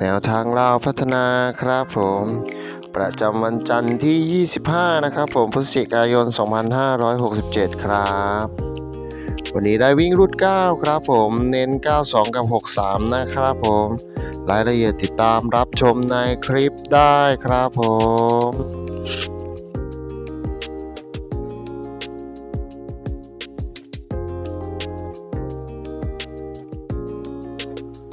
แนวทางเลาพัฒนาครับผม ประจำวันจันทร์ที่ 25 นะครับผมพฤศจิกายน 2567 ครับ วันนี้ได้วิ่งรุ่น9ครับผมเน้น 92 กับ 63 นะครับผม รายละเอียดติดตามรับชมในคลิปได้ครับผม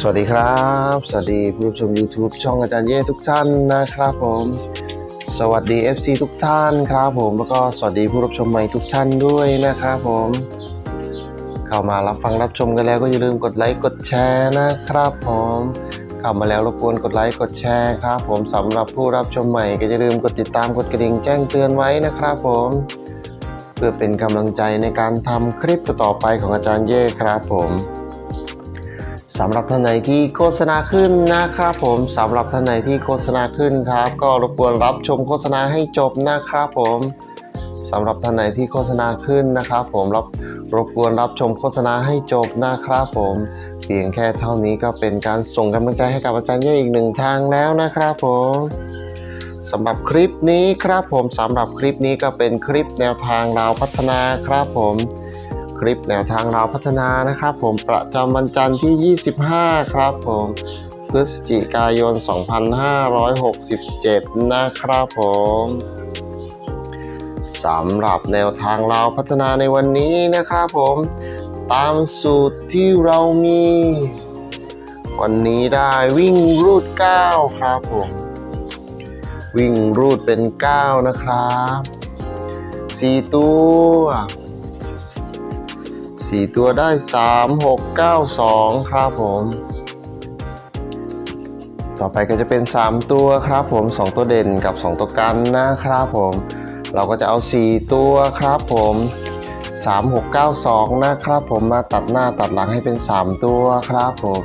สวัสดีครับ สวัสดีผู้ชม YouTube ช่องอาจารย์เย่ทุกท่านนะครับผม สวัสดี FC ทุกท่านครับผม แล้วก็สวัสดีผู้รับชมใหม่ทุกท่านด้วยนะครับผม เข้ามารับฟังรับชมกันแล้วก็อย่าลืมกดไลค์กดแชร์นะครับผมเข้ามาแล้วรบกวนกดไลค์กดแชร์ครับผมสำหรับผู้รับชมใหม่ก็อย่าลืมกดติดตามกดกระดิ่งแจ้งเตือนไว้นะครับผม เพื่อเป็นกำลังใจในการทำคลิปต่อไปของอาจารย์เย่ครับผม สำหรับท่านไหนที่โฆษณาขึ้นนะครับ ผมสำหรับท่านไหนที่โฆษณาขึ้นครับ ก็รบกวนรับชมโฆษณาให้จบนะครับผมสำหรับท่านไหนที่โฆษณาขึ้นนะครับ ผมรับรบกวนรับชมโฆษณาให้จบนะครับผมเพียงแค่เท่านี้ก็เป็นการส่งกำลังใจให้กับอาจารย์เย่อีกหนึ่งทางแล้วนะครับผมสำหรับคลิปนี้ครับผมสำหรับคลิปนี้ก็เป็นคลิปแนวทางเราพัฒนาครับผม คลิปแนวทางเราพัฒนานะครับ ผมประจำวันจันทร์ที่ 25 ครับผมพฤศจิกายน 2567 นะครับผมสำหรับแนวทางเราพัฒนาในวันนี้นะครับผมตามสูตรที่เรามี วันนี้ได้วิ่งรูด 9 ครับผม วิ่งรูดเป็น 9 นะครับ 4 ตัว สี่ตัวได้สามหกเก้าสองครับผม ต่อไปก็จะเป็นสามตัวครับผมสองตัวเด่นกับสองตัวกันนะครับผม เราก็จะเอาสี่ตัวครับผมสามหกเก้าสองนะครับผมมาตัดหน้าตัดหลังให้เป็นสามตัวครับผม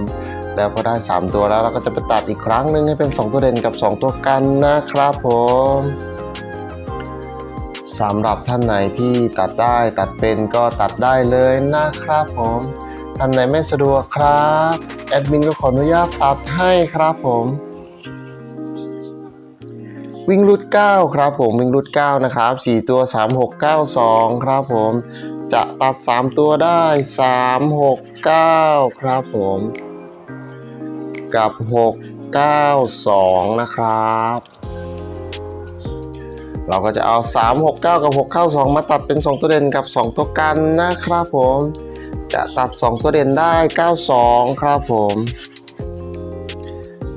แล้วพอได้สามตัวแล้วเราก็จะไปตัดอีกครั้งหนึ่งให้เป็นสองตัวเด่นกับสองตัวกันนะครับผม สำหรับท่านไหนที่ตัดได้ตัดเป็นก็ตัดได้เลยนะครับผม ท่านไหนไม่สะดวกครับแอดมินก็ขออนุญาตตัดให้ครับผม วิ่งรุด9ครับผมวิ่งรุด9นะครับ4ตัว 3 6 9 2 ครับผม จะตัด 3 ตัวได้ 3 6 9 ครับผม กับ 6 9 2 นะครับ เราก็จะเอา 3 6 9 กับ 6 9 2 มาตัดเป็น 2 ตัวเด่นกับ 2 ตัวกันนะครับผม จะตัด 2 ตัวเด่นได้ 92 ครับผม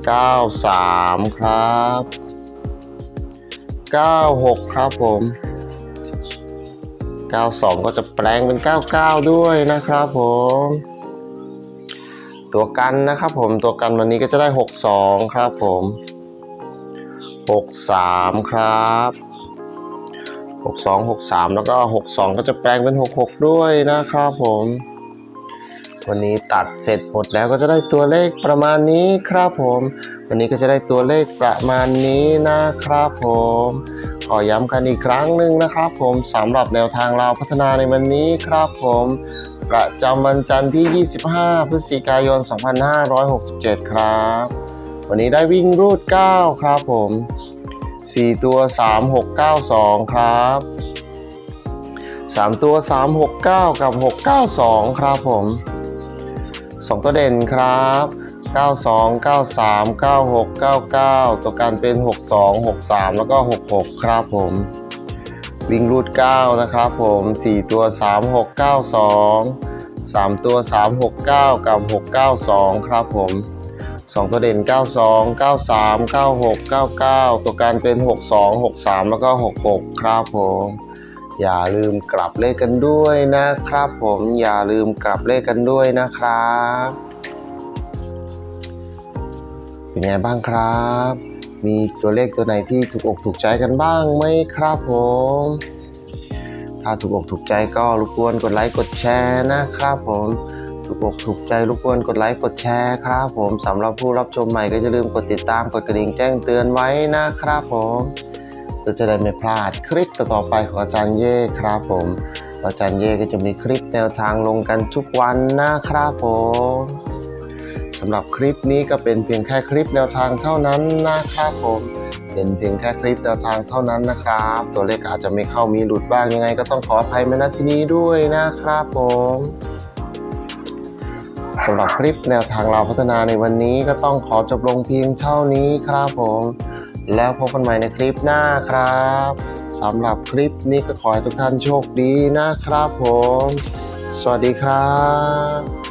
93 ครับ 96 ครับผม 92 ก็จะแปลงเป็น 99 ด้วยนะครับผม ตัวกันนะครับผมตัวกันวันนี้ก็จะได้ 62 ครับผม 63 ครับ 62 63 แล้วก็ 62 ก็จะแปลงเป็น 66 ด้วยนะครับผม วันนี้ตัดเสร็จหมดแล้วก็จะได้ตัวเลขประมาณนี้ครับผม วันนี้ก็จะได้ตัวเลขประมาณนี้นะครับผมขอย้ำกันอีกครั้งหนึ่งนะครับผมสำหรับแนวทางเราพัฒนาในวันนี้ครับผมประจำวันจันทร์ที่ 25 พฤศจิกายน 2567 ครับ วันนี้ได้วิ่งรูด 9 ครับผม 4 ตัว 3 6 9 2 ครับ 3 ตัว 3 6 9 กับ 6 9 2 ครับผม 2 ตัวเด่นครับ 92 93 96 99 ตัวการเป็น 62 63 แล้วก็ 66 ครับผม วิ่งรูด 9 นะครับผม 4 ตัว 3 6 9 2 3 ตัว 3 6 9 กับ 6 9 2 ครับผม 2 ตัวเด่น 92 93 96 99 ตัวการเป็น 62 63 แล้วก็ 66 ครับผม อย่าลืมกลับเลขกันด้วยนะครับผม อย่าลืมกลับเลขกันด้วยนะครับ เป็นไงบ้างครับ มีตัวเลขตัวไหนที่ถูกอกถูกใจกันบ้างไหมครับผมถ้าถูกอกถูกใจก็รบกวนกดไลค์กดแชร์นะครับผม ถูกอกถูกใจรบกวนกดไลค์กดแชร์ครับผมสำหรับผู้รับชมใหม่ก็อย่าลืมกดติดตามกดกระดิ่งแจ้งเตือนไว้นะครับผมเพื่อจะได้ไม่พลาดคลิปต่อไปของอาจารย์เย่ครับผมอาจารย์เย่ก็จะมีคลิปแนวทางลงกันทุกวันนะครับผมสำหรับคลิปนี้ก็เป็นเพียงแค่คลิปแนวทางเท่านั้นนะครับผมเป็นเพียงแค่คลิปแนวทางเท่านั้นนะครับ ตัวเลขอาจจะไม่เข้ามีหลุดบ้างยังไง ก็ต้องขออภัยมาณที่นี้ด้วยนะครับผม สำหรับคลิปแนวทางเราพัฒนาในวันนี้ก็ต้องขอจบลงเพียงเท่านี้ครับผม แล้วพบกันใหม่ในคลิปหน้าครับสำหรับคลิปนี้ก็ขอให้ทุกท่านโชคดีนะครับผม สวัสดีครับ